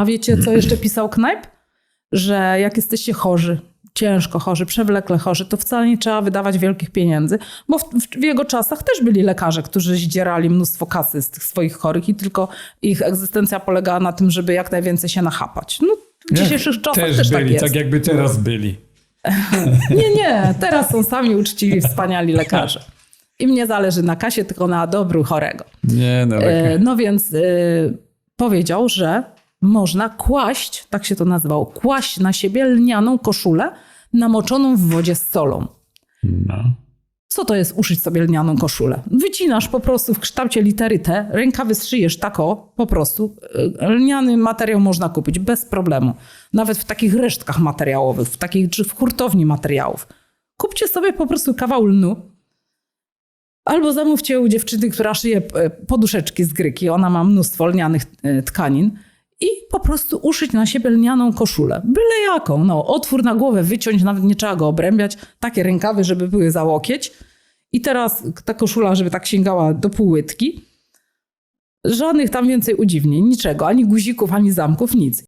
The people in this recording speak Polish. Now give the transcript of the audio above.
A wiecie, co jeszcze pisał Knajp? Że jak jesteście chorzy, ciężko chorzy, przewlekle chorzy, to wcale nie trzeba wydawać wielkich pieniędzy, bo w, w, jego czasach też byli lekarze, którzy zdzierali mnóstwo kasy z tych swoich chorych i tylko ich egzystencja polegała na tym, żeby jak najwięcej się nachapać. No, w dzisiejszych czasach też, też tak byli, jest. tak jakby teraz byli. Nie, nie, teraz są sami uczciwi, wspaniali lekarze. Im nie zależy na kasie, tylko na dobru chorego. Nie, no. E, No więc e, powiedział, że można kłaść, tak się to nazywało, kłaść na siebie lnianą koszulę namoczoną w wodzie z solą. no. Co to jest uszyć sobie lnianą koszulę? Wycinasz po prostu w kształcie litery T, rękawy szyjesz tako, po prostu. E, Lniany materiał można kupić bez problemu. Nawet w takich resztkach materiałowych, w takich, czy w hurtowni materiałów. Kupcie sobie po prostu kawał lnu, Albo zamówcie u dziewczyny, która szyje e, poduszeczki z gryki. Ona ma mnóstwo lnianych e, tkanin. I po prostu uszyć na siebie lnianą koszulę. Byle jaką. No, otwór na głowę wyciąć, nawet nie trzeba go obrębiać. Takie rękawy, żeby były za łokieć. I teraz ta koszula, żeby tak sięgała do półłytki. Żadnych tam więcej udziwnień, niczego. Ani guzików, ani zamków, nic.